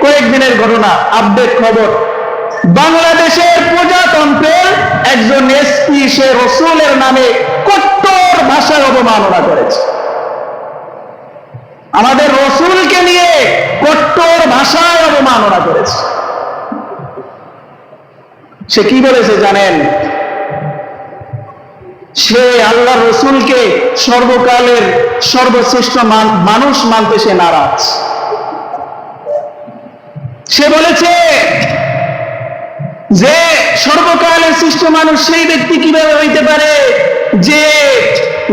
কয়েকদিনের ঘটনা আপডেট খবর। বাংলাদেশের প্রজাতন্ত্রের একজন এসপি সে রসুলের নামে কট্টর ভাষায় অবমাননা করেছে। আমাদের রসুলকে নিয়ে কট্টর ভাষায় অবমাননা করেছে। সে কি বলেছে জানেন? সে আল্লাহ রসুলকে সর্বকালের সর্বশ্রেষ্ঠ মান- মানুষ মানতে সে নারাজ। সে বলেছে যে সর্বকালের সৃষ্ট মানুষ সেই ব্যক্তি কীভাবে হইতে পারে যে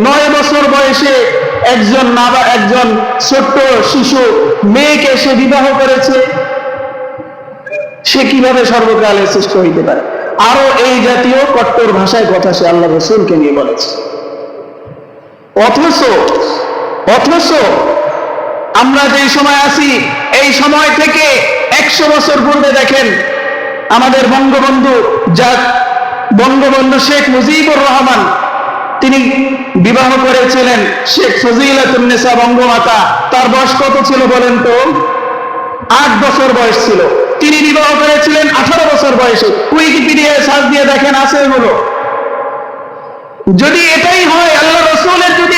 নয় বছর বয়সে একজন নাবা একজন ছোট্ট শিশু মেয়েকে সে বিবাহ করেছে? সে কীভাবে সর্বকালের সৃষ্ট হইতে পারে? আরও এই জাতীয় কট্টর ভাষায় কথা সে আল্লাহ রসুলকে নিয়ে বলেছে। অথচ অথচ আমরা যেই সময় আছি, এই সময় থেকে একশো বছর পূর্বে দেখেন, আমাদের বঙ্গবন্ধু যা বঙ্গবন্ধু শেখ মুজিবুর রহমান, তিনি বিবাহ করেছিলেন শেখ ফজিলাতুন্নেসা বঙ্গমাতা। তার বয়স কত ছিল বলেন তো? আট বছর বয়স ছিল। তিনি বিবাহ করেছিলেন আঠারো বছর বয়সে। উইকিপিডিয়ায় সার্চ দিয়ে দেখেন আছে এগুলো। যদি এটাই হয়, আল্লাহ রসুলের যদি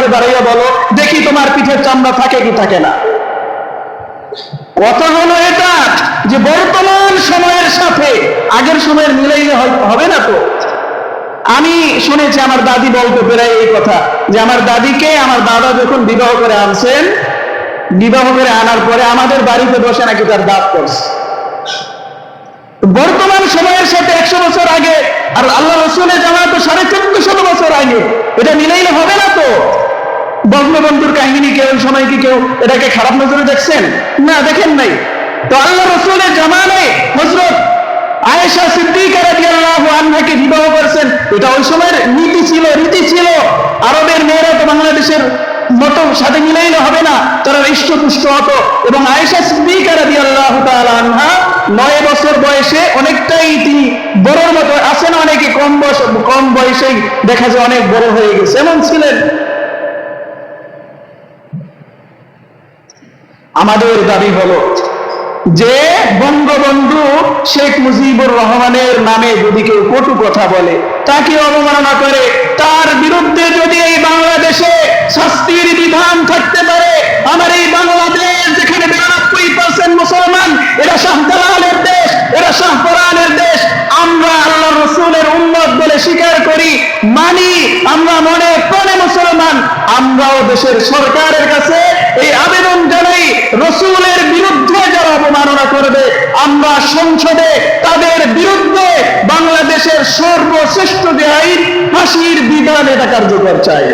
সাহাবাকে দাঁড়াইয়া বলো, দেখি তোমার পিঠের চামড়া থাকে কি থাকে না। কথা হলো এটা যে বর্তমান সময়ের সাথে, আগের সময়ের মিলাইলে হবে না তো? আমি শুনেছি, আমার দাদি বলতে প্রায় এই কথা, যে আমার দাদিকে আমার দাদা যখন বিবাহ করে আনছেন, বিবাহ করে আনার পরে আমাদের বাড়িতে বসে নাকি তার দাঁত করছে বর্তমান সময়ের সাথে একশো বছর আগে, আর আল্লাহ রসুলের জামা তো সাড়ে চোদ্দশো বছর আগে, এটা মিলাইলে হবে না তো? বঙ্গবন্ধুর কাহিনী কেউ সময় কি কেউ? এটাকে খারাপ নজরে দেখছেন? না, দেখেন নাই। তো আল্লাহ রসুলের জামানে হজরত আয়েশা সিদ্দিকা রাদিয়াল্লাহু আনহাকে বিবাহ করেছেন। এটা ওই সময়ের নীতি ছিল, রীতি ছিল। আরবের মেয়েরা তো বাংলাদেশের মতো সাথে মিলাইলে হবে না। তারা হৃষ্টপুষ্ট হতো। এবং আয়েশা সিদ্দিকা রাদিয়াল্লাহু তাআলা আনহা নয় বছর বয়সে অনেকটাই তিনি বড়র মতো আছেন, অনেকে কম বয়স, কম বয়সেই দেখা যায় অনেক বড় হয়ে গেছে। এমন ছিলেন আমাদের দাবি হলো যে বঙ্গবন্ধু শেখ মুজিবুর রহমানের নামে যদি কেউ কটু কথা বলে, তাকে অবমাননা করে, তার বিরুদ্ধে যদি এই বাংলাদেশে শাস্তির বিধান থাকতে পারে, আমার এই বাংলাদেশ যেখানে বিরানব্বই পার্সেন্ট মুসলমান, এরা শাহজালালের দেশ, এরা শাহপরানের দেশ, আমরা আল্লাহ রসুলের উন্মত বলে স্বীকার করি, মানি, আমরা মনে আমরাও দেশের সরকারের কাছে এই আবেদন জানাই, রসুলের বিরুদ্ধে যারা অবমাননা করবে, আমরা সংসদে তাদের বিরুদ্ধে বাংলাদেশের সর্বশ্রেষ্ঠ যে আইন, ফাঁসির বিধান এটা কার্যকর চাই।